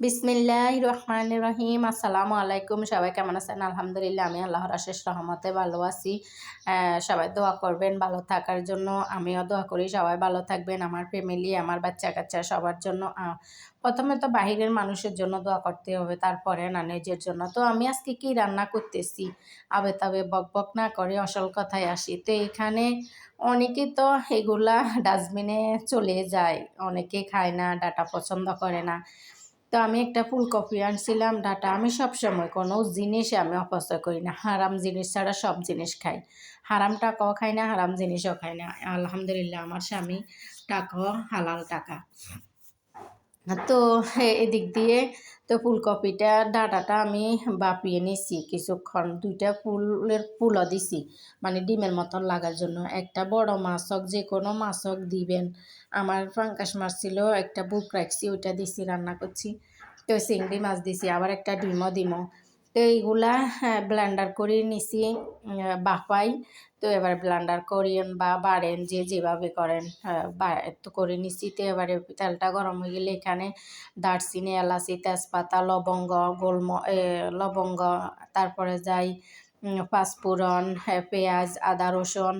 বিসমিল্লাহ রহমান রহিম। আসসালামু আলাইকুম। সবাই কেমন আছেন? আলহামদুলিল্লাহ, আমি আল্লাহর আশেষ রহমতে ভালো আছি। সবাই দোয়া করবেন ভালো থাকার জন্য। আমিও দোয়া করি, সবাই ভালো থাকবেন। আমার ফ্যামিলি আমার বাচ্চা কাচ্চা সবার জন্য। প্রথমে তো বাহিরের মানুষের জন্য দোয়া করতে হবে, তারপরে না নিজের জন্য। তো আমি আজকে কি রান্না করতেছি? আবে তবে বক বক না করে আসল কথায় আসি। তো এখানে অনেকে তো এগুলা ডাস্টবিনে চলে যায়, অনেকে খায় না, ডাটা পছন্দ করে না। তো আমি একটা ফুলকপি আনছিলাম ডাটা। আমি সবসময় কোনো জিনিসে আমি অপচয় করি না। হারাম জিনিস ছাড়া সব জিনিস খাই। হারাম টাকাও খাই না, হারাম জিনিসও খাই না। আলহামদুলিল্লাহ, আমার স্বামী টাকাও হালাল টাকা। তো এদিক দিয়ে তো ফুলকপিটা, ডাটাটা আমি বাপিয়ে নিছি। কিছুক্ষণ দুইটা ফুলের ফুলও দিছি। মানে ডিমের মতন লাগার জন্য। একটা বড় মাছ হোক যে কোনো মাছ হোক দিবেন। আমার ফাঙ্কাস মাছ ছিল, একটা বুক রাখছি, ওইটা দিছি, রান্না করছি। তো চিংড়ি মাছ দিছি, আবার একটা ডিমও তো এইগুলা ব্লেন্ডার করে নিছি বাফাই। তো এবার ব্লেন্ডার করেন বা বাড়েন, যে যেভাবে করেন তো করে নিছি। তো এবারে তেলটা গরম হয়ে গেলে এখানে দারচিনি, এলাচি, তেজপাতা, লবঙ্গ, গোলম লবঙ্গ, তারপরে যাই পাঁচফোড়ন পেঁয়াজ, আদা, রসুন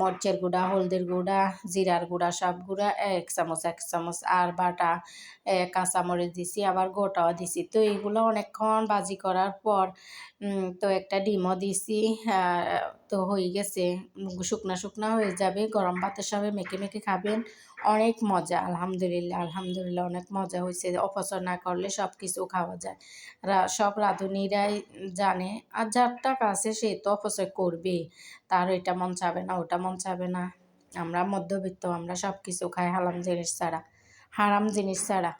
মরচের গুঁড়া, হলদির গুঁড়া, জিরার গুঁড়া, সব গুঁড়া এক চামচ এক চামচ, আর বাটা কাঁচামরিচ দিছি, আবার গোটাও দিছি। তো এইগুলো অনেকক্ষণ বাজি করার পর তো একটা ডিমও দিছি তো হয়ে গেছে। শুকনা শুকনা হয়ে যাবে, গরম ভাতের সঙ্গে মেখে মেখে খাবেন। অনেক মজা, আলহামদুলিল্লাহ আলহামদুলিল্লাহ অনেক মজা হয়েছে অপচয় না করলে সব কিছু খাওয়া যায়। সব রাঁধুনিরাই জানে, আর যার টাকা আছে সে তো অপচয় করবে তার এটা মন চাবে না, ওটা মন চাবে না। আমরা মধ্যবিত্ত, আমরা সব কিছু খাই হালাম জিনিস ছাড়া, হারাম জিনিস ছাড়া।